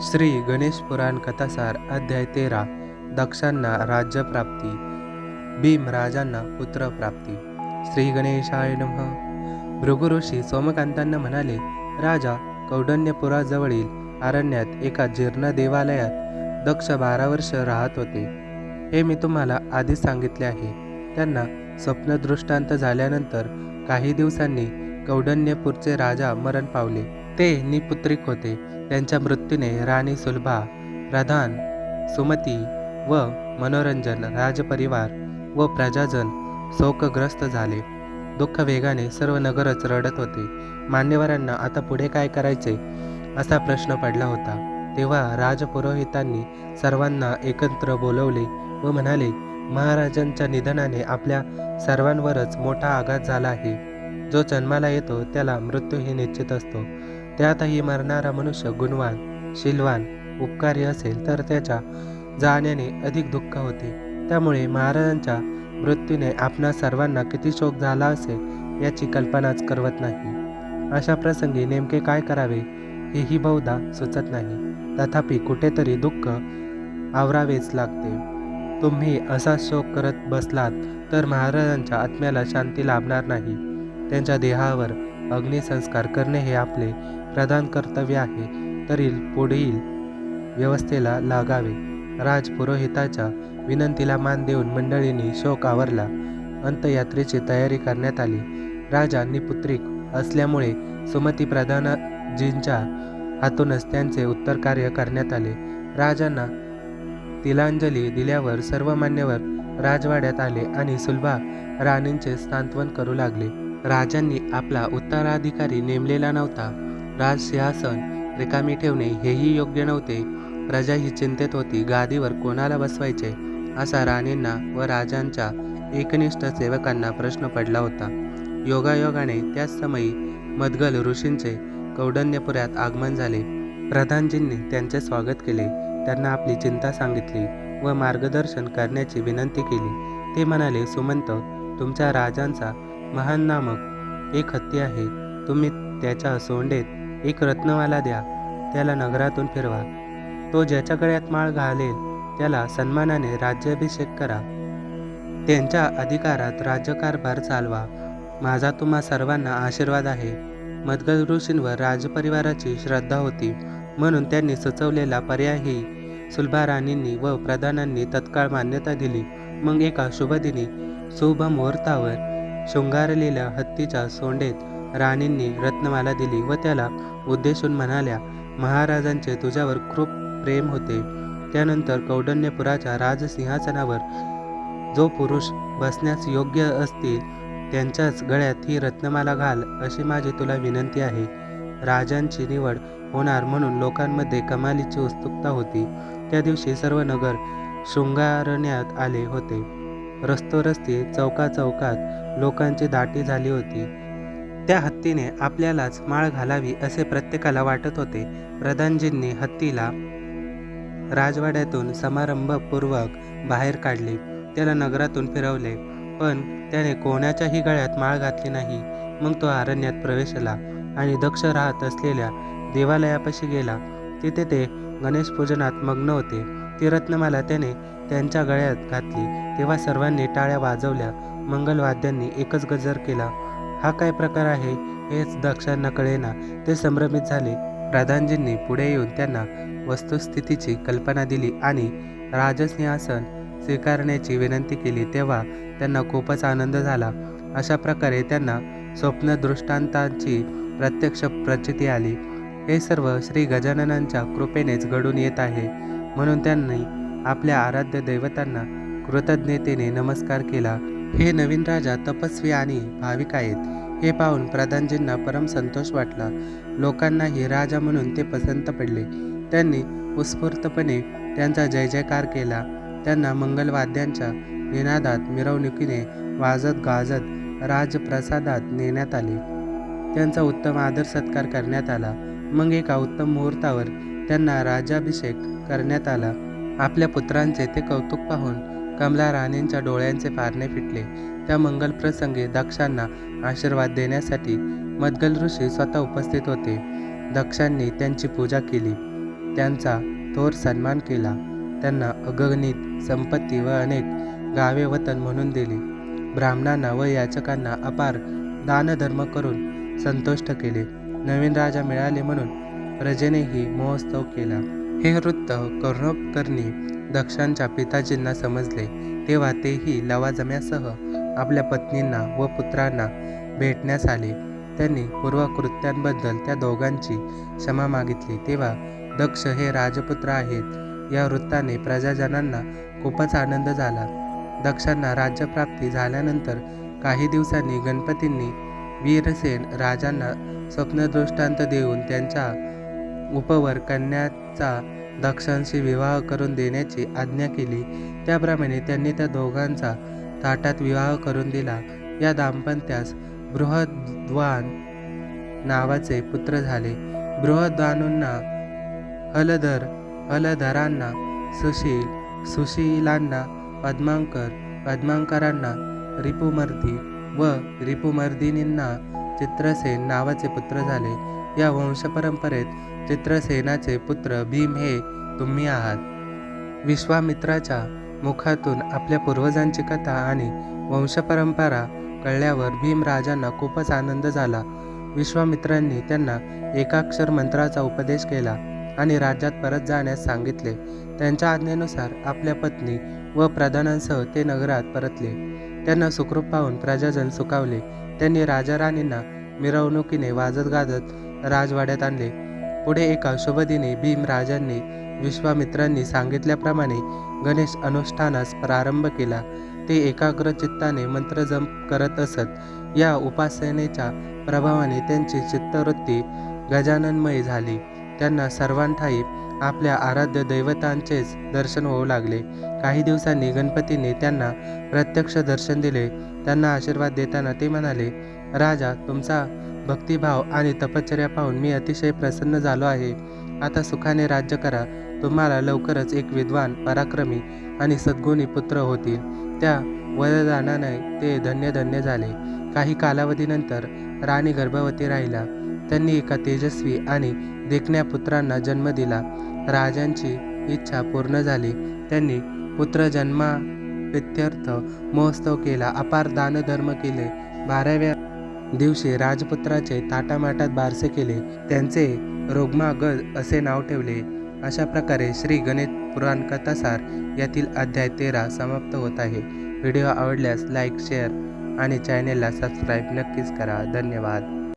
श्री गणेश पुराण कथासार अध्याय तेरा दक्षांना राज्यप्राप्ती भीम राजांना पुत्रप्राप्ती श्री गणेशाय नमः. भृगुऋषी सोमकांतांना म्हणाले राजा कौडण्यपुराजवळील अरण्यात एका जीर्ण देवालयात दक्ष बारा वर्ष राहत होते. हे मी तुम्हाला आधीच सांगितले आहे. त्यांना स्वप्नदृष्टांत झाल्यानंतर काही दिवसांनी कौडण्यपूरचे राजा मरण पावले. ते निपुत्रिक होते. त्यांच्या मृत्यूने राणी सुलभा प्रधान सुमती व मनोरंजन राजपरिवार व प्रजाजन शोकग्रस्त झाले. दुःख वेगाने सर्व नगरच रडत होते. मान्यवरांना आता पुढे काय करायचे असा प्रश्न पडला होता. तेव्हा राजपुरोहितांनी सर्वांना एकत्र बोलवले व म्हणाले महाराजांच्या निधनाने आपल्या सर्वांवरच मोठा आघात झाला आहे. जो जन्माला येतो त्याला मृत्यूही निश्चित असतो. त्यातही मरणारा मनुष्य गुणवान शीलवान उपकारी असेल तर त्याच्या जाण्याने अधिक दुःख होते. त्यामुळे महाराजांच्या मृत्यूने आपणा सर्वांना किती शोक झाला असेल याची कल्पनाच करवत नाही. अशा प्रसंगी नेमके काय करावे हेही बहुधा सुचत नाही. तथापि कुठेतरी दुःख आवरावेच लागते. तुम्ही असा शोक करत बसलात तर महाराजांच्या आत्म्याला शांती लाभणार नाही. त्यांच्या देहावर अग्निसंस्कार करणे हे आपले प्रधान कर्तव्य आहे तरी पुढील व्यवस्थेला लागावे. राजपुरोहिताच्या विनंतीला मान देऊन मंडळींनी शोक आवरला. अंतयात्रेची तयारी करण्यात आली. राजा निपुत्रिक असल्यामुळे सुमती प्रधानजींच्या हातूनच त्यांचे उत्तर कार्य करण्यात आले. राजांना तिलांजली दिल्यावर सर्व मान्यवर राजवाड्यात आले आणि सुलभा राणींचे सांत्वन करू लागले. राजांनी आपला उत्तराधिकारी नेमलेला नव्हता. राजसिंहासन रिकामी ठेवणे हेही योग्य नव्हते. प्रजा ही चिंतेत होती गादीवर कोणाला बसवायचे? असा राणींना व राजांच्या एकनिष्ठ सेवकांना प्रश्न पडला होता. योगायोगाने त्याच समयी मदगल ऋषींचे कौडन्यपुरात आगमन झाले. प्रधानजींनी त्यांचे स्वागत केले. त्यांना आपली चिंता सांगितली व मार्गदर्शन करण्याची विनंती केली. ते म्हणाले सुमंत तुमच्या राजांचा महान नामक एक हत्ती आहे. तुम्ही त्याच्या सोंडेत एक रत्नवाला द्या त्याला नगरातून फिरवा. तो ज्याच्या गळ्यात माळ घालेल त्याला सन्मानाने राज्याभिषेक करा. त्यांच्या अधिकारात राज्यकारभार चालवा. माझा तुम्हा सर्वांना आशीर्वाद आहे. मदगल ऋषींवर राजपरिवाराची श्रद्धा होती म्हणून त्यांनी सुचवलेला पर्यायही सुलभा राणींनी व प्रधानांनी तत्काळ मान्यता दिली. मग एका शुभदिनी शुभ मुहूर्तावर शृंगारलेल्या हत्तीच्या सोंडेत राणींनी रत्नमाला दिली व त्याला उद्देशून म्हणाल्या महाराजांचे तुझ्यावर खूप प्रेम होते. त्यानंतर कौडण्यपुराच्या राजसिंहासनावर जो पुरुष बसण्यास योग्य असतील त्यांच्याच गळ्यात ही रत्नमाला घाल अशी माझी तुला विनंती आहे. राजांची निवड होणार म्हणून लोकांमध्ये कमालीची उत्सुकता होती. त्या दिवशी सर्व नगर शृंगारण्यात आले होते. रस्तोरस्ती चौका चौकात लोकांची दाटी झाली होती. त्या हत्तीने आपल्यालाच माळ घालावी असे प्रत्येकाला वाटत होते. प्रधानजींनी हत्तीला राजवाड्यातून समारंभपूर्वक बाहेर काढले. त्याला नगरातून फिरवले. पण त्याने कोणाच्याही गळ्यात माळ घातली नाही. मग तो अरण्यात प्रवेशला आणि दक्ष राहत असलेल्या देवालयापाशी गेला. तिथे ते गणेश पूजनात मग्न होते. ती रत्नमाला त्याने त्यांच्या गळ्यात घातली. तेव्हा सर्वांनी टाळ्या वाजवल्या. मंगलवाद्यांनी एकच गजर केला. हा काय प्रकार आहे हेच दक्षांना कळेना. ते संभ्रमित झाले. प्रधानजींनी पुढे येऊन त्यांना वस्तुस्थितीची कल्पना दिली आणि राजसिंहासन स्वीकारण्याची विनंती केली. तेव्हा त्यांना खूपच आनंद झाला. अशा प्रकारे त्यांना स्वप्नदृष्टांतांची प्रत्यक्ष प्रचिती आली. हे सर्व श्री गजाननांच्या कृपेनेच घडून येत आहे. म्हणून त्यांनी आपल्या आराध्य दैवतांना कृतज्ञतेने नमस्कार केला. हे नवीन राजा तपस्वी आणि भाविक आहेत. हे पाहून प्रधानजींना परम संतोष वाटला. लोकांनाही राजा म्हणून ते पसंत पडले. त्यांनी उत्स्फूर्तपणे त्यांचा जय जयकार केला. त्यांना मंगलवाद्यांच्या निनादात मिरवणुकीने वाजत गाजत राजप्रसादात नेण्यात आले. त्यांचा उत्तम आदर सत्कार करण्यात आला. मग एका उत्तम मुहूर्तावर त्यांना राजाभिषेक करण्यात आला. आपल्या पुत्रांचे ते कौतुक पाहून कमला राणींच्या डोळ्यांचे पारणे फिटले. त्या मंगल प्रसंगी दक्षांना आशीर्वाद देण्यासाठी मदगल ऋषी स्वतः उपस्थित होते. दक्षांनी त्यांची पूजा केली. त्यांचा थोर सन्मान केला. त्यांना अगणित संपत्ती व अनेक गावे वतन म्हणून दिली. ब्राह्मणांना व याचकांना अपार दानधर्म करून संतुष्ट केले. नवीन राजा मिळाले म्हणून प्रजेनेही महोत्सव केला. हे वृत्त कर्णोपकर्णी दक्षांच्या पिताजींना समजले तेव्हा तेही लवाजम्यासह आपल्या पत्नींना व पुत्रांना भेटण्यास आले. त्यांनी पूर्वकृत्यांबद्दल त्या दोघांची क्षमा मागितली. तेव्हा दक्ष हे राजपुत्र आहेत. या वृत्ताने प्रजाजनांना खूपच आनंद झाला. दक्षांना राज्यप्राप्ती झाल्यानंतर काही दिवसांनी गणपतींनी वीरसेन राजांना स्वप्नदृष्टांत देऊन त्यांच्या उपवर कन्याचा दक्षांशी विवाह करून देण्याची आज्ञा केली. त्याप्रमाणे त्यांनी त्या दोघांचा ताटात विवाह करून दिला. या दाम्पत्यास बृहद्वान नावाचे पुत्र झाले. बृहद्वानूंना हलधर हलधरांना सुशील सुशीलांना पद्मांकर पद्मांकरांना रिपुमर्दी व रिपुमर्दिनींना चित्रसेन नावाचे पुत्र झाले. या वंशपरंपरेत चित्रसेनाचे पुत्र भीम हे तुम्ही आहात. विश्वामित्राच्या मुखातून आपल्या पूर्वजांची कथा आणि वंशपरंपरा कळल्यावर भीम राजांना खूपच आनंद झाला. विश्वामित्रांनी त्यांना एकाक्षर मंत्राचा उपदेश केला आणि राज्यात परत जाण्यास सांगितले. त्यांच्या आज्ञेनुसार आपल्या पत्नी व प्रधानांसह ते नगरात परतले. त्यांना सुखरूप पाहून प्रजाजन सुखावले. त्यांनी राजा राणींना मिरवणुकीने वाजत गाजत राजवाड्यात आणले. पुढे एका शुभदिनी भीम राजांनी विश्वामित्रांनी सांगितल्याप्रमाणे गणेश अनुष्ठानास प्रारंभ केला. ते एकाग्र चित्ताने मंत्रजम करत असत. या उपासनेच्या प्रभावाने त्यांची चित्तवृत्ती गजाननमयी झाली. त्यांना सर्वांठाई आपल्या आराध्य दैवतांचेच दर्शन होऊ लागले. काही दिवसांनी गणपतीने त्यांना प्रत्यक्ष दर्शन दिले. त्यांना आशीर्वाद देताना ते म्हणाले राजा तुमचा भक्तिभाव आणि तपश्चर्या पाहून मी अतिशय प्रसन्न झालो आहे. आता सुखाने राज्य करा. तुम्हाला लवकरच एक विद्वान पराक्रमी आणि सद्गुणी पुत्र होतील. त्या वरदानाने ते धन्य धन्य झाले. काही कालावधीनंतर राणी गर्भवती राहिला. त्यांनी एका तेजस्वी आणि देखण्या पुत्रांना जन्म दिला. राजांची इच्छा पूर्ण झाली. त्यांनी पुत्र जन्मा प्रित्यर्थ महोत्सव केला. अपार दानधर्म केले. बाराव्या दिवशी राजपुत्राचे ताटामाटात बारसे केले. त्यांचे रोगमागज असे नाव ठेवले. अशा प्रकारे श्री गणेश पुराण कथासार यातील अध्याय तेरा समाप्त होत आहे. व्हिडिओ आवडल्यास लाईक शेअर आणि चॅनेलला सबस्क्राईब नक्कीच करा. धन्यवाद.